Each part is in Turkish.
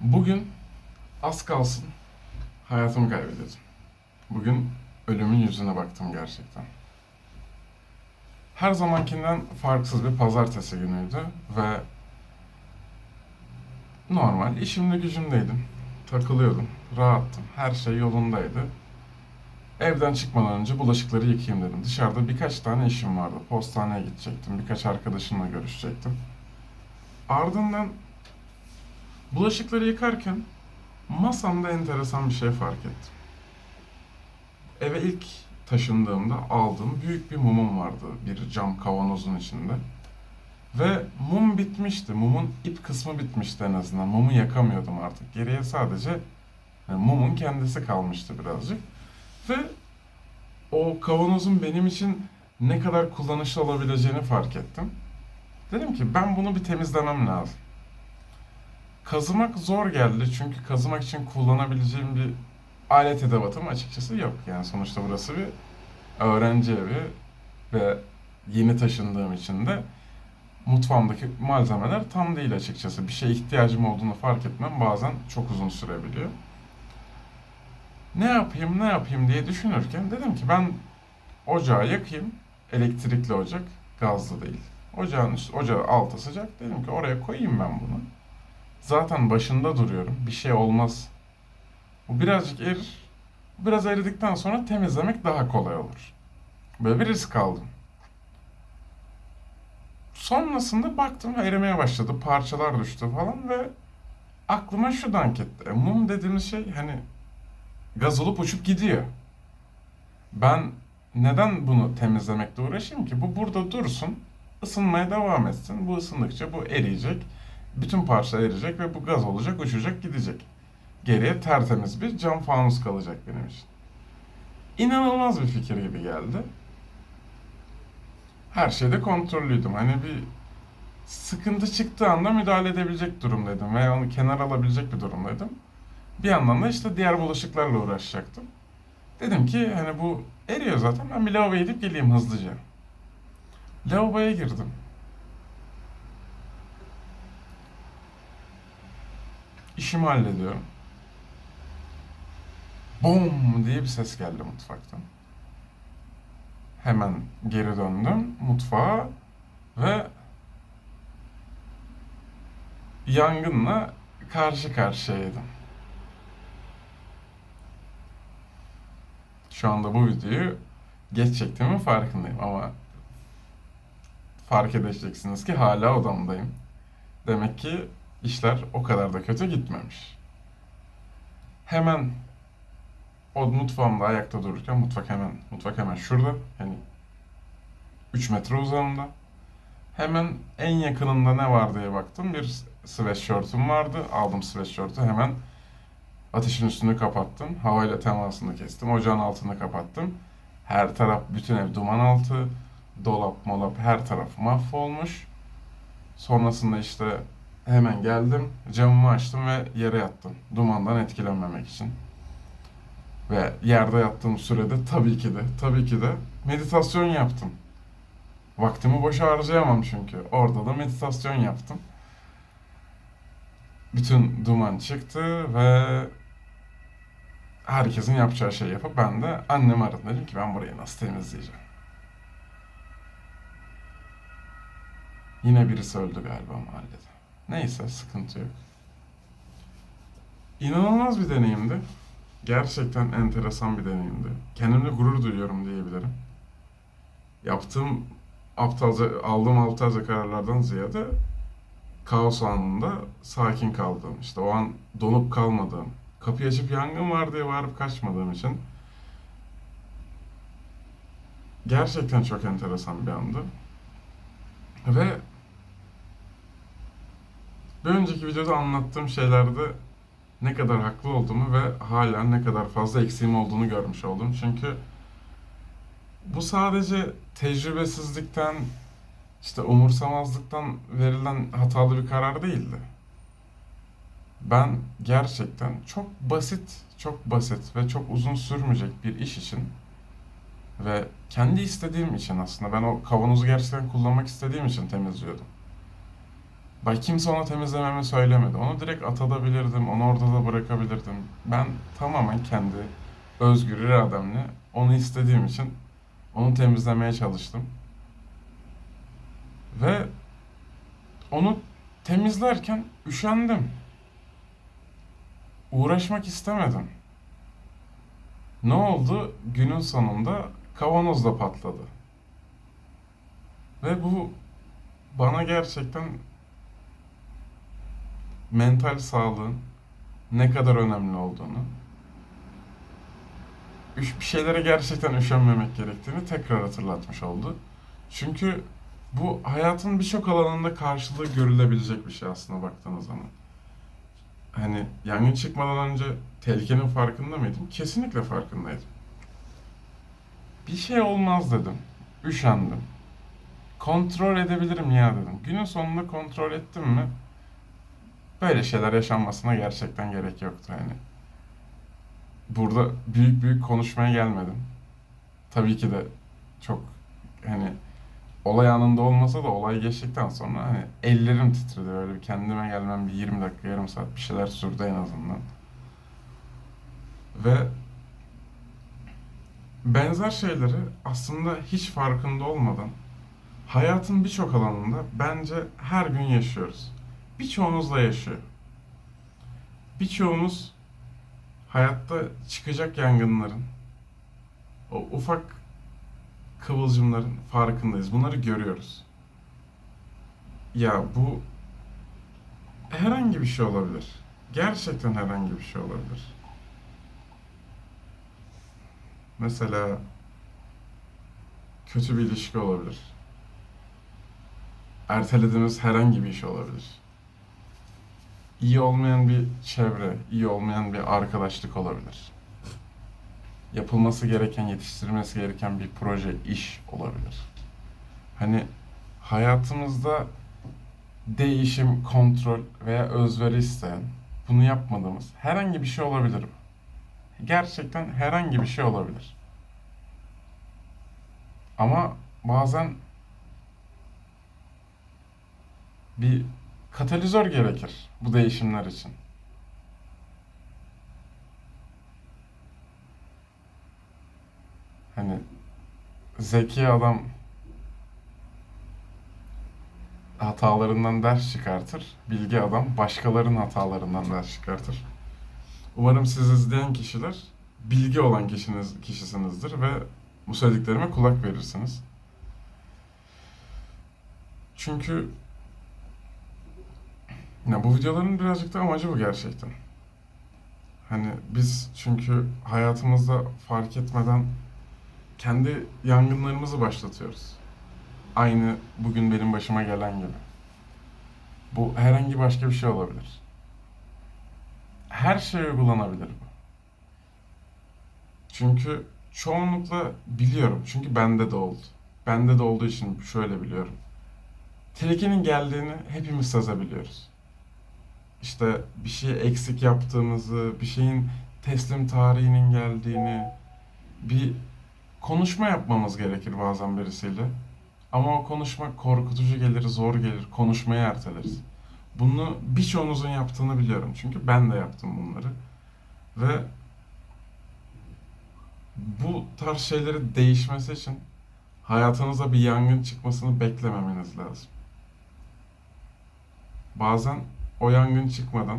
Bugün az kalsın hayatımı kaybediyordum. Bugün ölümün yüzüne baktım gerçekten. Her zamankinden farksız bir pazartesi günüydü ve normal işimde gücümdeydim. Takılıyordum, rahattım, her şey yolundaydı. Evden çıkmadan önce bulaşıkları yıkayayım dedim. Dışarıda birkaç tane işim vardı. Postaneye gidecektim, birkaç arkadaşımla görüşecektim. Ardından bulaşıkları yıkarken masamda enteresan bir şey fark ettim. Eve ilk taşındığımda aldığım büyük bir mumum vardı bir cam kavanozun içinde. Ve mum bitmişti. Mumun ip kısmı bitmişti en azından. Mumu yakamıyordum artık. Geriye sadece yani mumun kendisi kalmıştı birazcık. Ve o kavanozun benim için ne kadar kullanışlı olabileceğini fark ettim. Dedim ki ben bunu bir temizlemem lazım. Kazımak zor geldi çünkü kazımak için kullanabileceğim bir alet edevatım açıkçası yok. Yani sonuçta burası bir öğrenci evi ve yeni taşındığım için de mutfağımdaki malzemeler tam değil açıkçası. Bir şeye ihtiyacım olduğunu fark etmem bazen çok uzun sürebiliyor. Ne yapayım ne yapayım diye düşünürken dedim ki ben ocağı yakayım. Elektrikli ocak, gazlı değil. Ocağın üst, ocağı altı sıcak. Dedim ki oraya koyayım ben bunu. Zaten başında duruyorum. Bir şey olmaz. Bu birazcık erir. Biraz eridikten sonra temizlemek daha kolay olur. Böyle bir risk aldım. Sonrasında baktım erimeye başladı. Parçalar düştü falan ve aklıma şu dank etti. E, mum dediğimiz şey hani gaz olup uçup gidiyor. Ben neden bunu temizlemekle uğraşayım ki? Bu burada dursun, ısınmaya devam etsin. Bu ısındıkça bu eriyecek. Bütün parça eriyecek ve bu gaz olacak, uçacak, gidecek. Geriye tertemiz bir cam fanus kalacak benim için. İnanılmaz bir fikir gibi geldi. Her şeyde kontrollüydüm. Hani bir sıkıntı çıktığı anda müdahale edebilecek durumdaydım veya onu kenara alabilecek bir durumdaydım. Bir yandan da işte diğer bulaşıklarla uğraşacaktım. Dedim ki hani bu eriyor zaten ben bir lavaboya gidip geleyim hızlıca. Lavaboya girdim. İşimi hallediyorum. Bom diye bir ses geldi mutfaktan. Hemen geri döndüm mutfağa ve yangınla karşı karşıyaydım. Şu anda bu videoyu geç çektiğimin farkındayım ama fark edeceksiniz ki hala odamdayım. Demek ki işler o kadar da kötü gitmemiş. Hemen o mutfağımda ayakta dururken mutfak hemen mutfak hemen şurada. Yani 3 metre uzağımda. Hemen en yakınında ne var diye baktım. Bir sweatshirt'üm vardı. Aldım sweatshirt'ü hemen ateşin üstünü kapattım. Havayla temasını kestim. Ocağın altını kapattım. Her taraf bütün ev duman altı. Dolap molap her taraf mahvolmuş. Sonrasında işte hemen geldim. Camımı açtım ve yere yattım. Dumandan etkilenmemek için. Ve yerde yattığım sürede tabii ki de, tabii ki de meditasyon yaptım. Vaktimi boşa harcayamam çünkü. Orada da meditasyon yaptım. Bütün duman çıktı ve herkesin yapacağı şeyi yapıp ben de annemi aradım. Dedim ki ben burayı nasıl temizleyeceğim? Yine birisi öldü galiba mahallede. Neyse sıkıntı yok. İnanılmaz bir deneyimdi. Gerçekten enteresan bir deneyimdi. Kendimle gurur duyuyorum diyebilirim. Yaptığım aptalca, aldığım aptalca kararlardan ziyade kaos anında sakin kaldığım, işte o an donup kalmadığım, kapıyı açıp yangın var diye bağırıp kaçmadığım için gerçekten çok enteresan bir andı. Ve bir önceki videoda anlattığım şeylerde ne kadar haklı olduğumu ve hala ne kadar fazla eksiğim olduğunu görmüş oldum. Çünkü bu sadece tecrübesizlikten, işte umursamazlıktan verilen hatalı bir karar değildi. Ben gerçekten çok basit, çok basit ve çok uzun sürmeyecek bir iş için ve kendi istediğim için aslında ben o kavanozu gerçekten kullanmak istediğim için temizliyordum. Bak kimse ona temizlememi söylemedi. Onu direkt atabilirdim, onu orada da bırakabilirdim. Ben tamamen kendi özgür irademle onu istediğim için onu temizlemeye çalıştım. Ve onu temizlerken üşendim. Uğraşmak istemedim. Ne oldu? Günün sonunda kavanoz da patladı. Ve bu bana gerçekten mental sağlığın ne kadar önemli olduğunu, bir şeylere gerçekten üşenmemek gerektiğini tekrar hatırlatmış oldu. Çünkü bu hayatın birçok alanında karşılığı görülebilecek bir şey aslında baktığınız zaman. Hani yangın çıkmadan önce tehlikenin farkında mıydım? Kesinlikle farkındaydım. Bir şey olmaz dedim. Üşendim. Kontrol edebilirim ya dedim. Günün sonunda kontrol ettim mi? Böyle şeyler yaşanmasına gerçekten gerek yoktu yani. Burada büyük büyük konuşmaya gelmedim. Tabii ki de çok hani olay anında olmasa da olay geçtikten sonra hani ellerim titredi böyle bir kendime gelmem bir 20 dakika yarım saat bir şeyler sürdü en azından. Ve benzer şeyleri aslında hiç farkında olmadan hayatın birçok alanında bence her gün yaşıyoruz. Birçoğunuz da yaşıyor. Birçoğumuz hayatta çıkacak yangınların, o ufak kıvılcımların farkındayız. Bunları görüyoruz. Ya bu herhangi bir şey olabilir. Gerçekten herhangi bir şey olabilir. Mesela kötü bir ilişki olabilir. Ertelediğimiz herhangi bir iş olabilir. İyi olmayan bir çevre, iyi olmayan bir arkadaşlık olabilir. Yapılması gereken, yetiştirilmesi gereken bir proje, iş olabilir. Hani hayatımızda değişim, kontrol veya özveri isteyen, bunu yapmadığımız herhangi bir şey olabilir bu. Gerçekten herhangi bir şey olabilir. Ama bazen bir katalizör gerekir bu değişimler için. Hani zeki adam hatalarından ders çıkartır. Bilgi adam başkalarının hatalarından ders çıkartır. Umarım siz izleyen kişiler bilgi olan kişiniz, kişisinizdir ve bu söylediklerime kulak verirsiniz. Çünkü ya bu videoların birazcık da amacı bu gerçekten. Hani biz çünkü hayatımızda fark etmeden kendi yangınlarımızı başlatıyoruz. Aynı bugün benim başıma gelen gibi. Bu herhangi başka bir şey olabilir. Her şeye uygulanabilir bu. Çünkü çoğunlukla biliyorum. Çünkü bende de oldu. Bende de olduğu için şöyle biliyorum. Tehlikenin geldiğini hepimiz sezebiliyoruz. İşte bir şey eksik yaptığımızı, bir şeyin teslim tarihinin geldiğini, bir konuşma yapmamız gerekir bazen birisiyle. Ama o konuşma korkutucu gelir, zor gelir. Konuşmayı erteleriz. Bunu birçoğunuzun yaptığını biliyorum. Çünkü ben de yaptım bunları. Ve bu tarz şeyleri değişmesi için hayatınıza bir yangın çıkmasını beklememeniz lazım. Bazen o yangın çıkmadan,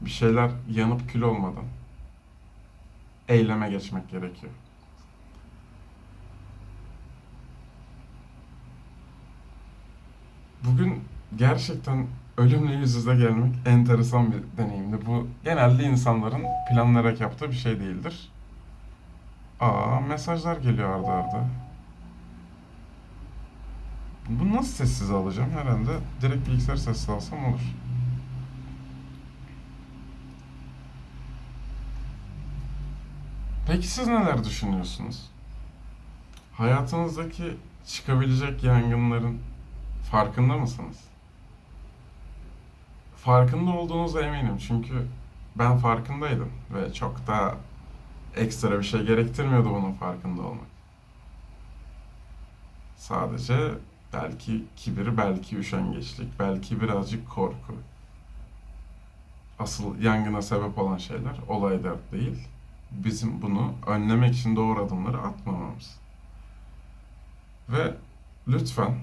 bir şeyler yanıp kül olmadan eyleme geçmek gerekiyor. Bugün gerçekten ölümle yüz yüze gelmek enteresan bir deneyimdi. Bu genelde insanların planlayarak yaptığı bir şey değildir. Aa mesajlar geliyor arda arda. Bu nasıl sessiz alacağım? Herhalde direkt bilgisayar sessiz alsam olur. Peki siz neler düşünüyorsunuz? Hayatınızdaki çıkabilecek yangınların farkında mısınız? Farkında olduğunuza eminim çünkü ben farkındaydım ve çok da ekstra bir şey gerektirmiyordu bunun farkında olmak. Sadece Belki kibir, belki üşengeçlik, belki birazcık korku. Asıl yangına sebep olan şeyler olaylar değil. Bizim bunu önlemek için doğru adımları atmamamız. Ve lütfen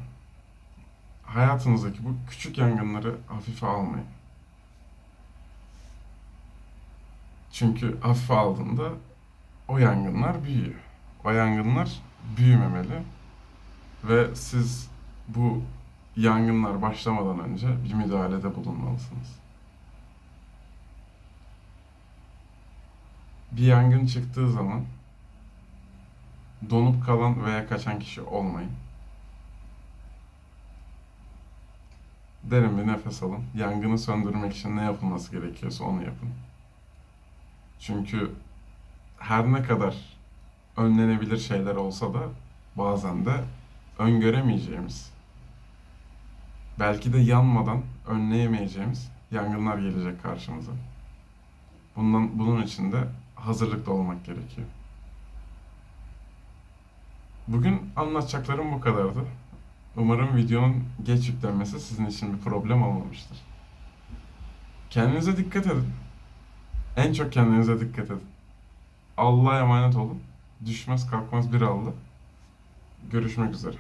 hayatınızdaki bu küçük yangınları hafife almayın. Çünkü hafife aldığında o yangınlar büyüyor. O yangınlar büyümemeli ve siz bu yangınlar başlamadan önce bir müdahalede bulunmalısınız. Bir yangın çıktığı zaman donup kalan veya kaçan kişi olmayın. Derin bir nefes alın. Yangını söndürmek için ne yapılması gerekiyorsa onu yapın. Çünkü her ne kadar önlenebilir şeyler olsa da bazen de öngöremeyeceğimiz, belki de yanmadan önleyemeyeceğimiz yangınlar gelecek karşımıza. Bundan, bunun için de hazırlıklı olmak gerekiyor. Bugün anlatacaklarım bu kadardı. Umarım videonun geç yüklenmesi sizin için bir problem olmamıştır. Kendinize dikkat edin. En çok kendinize dikkat edin. Allah'a emanet olun. Düşmez kalkmaz bir Allah. Görüşmek üzere.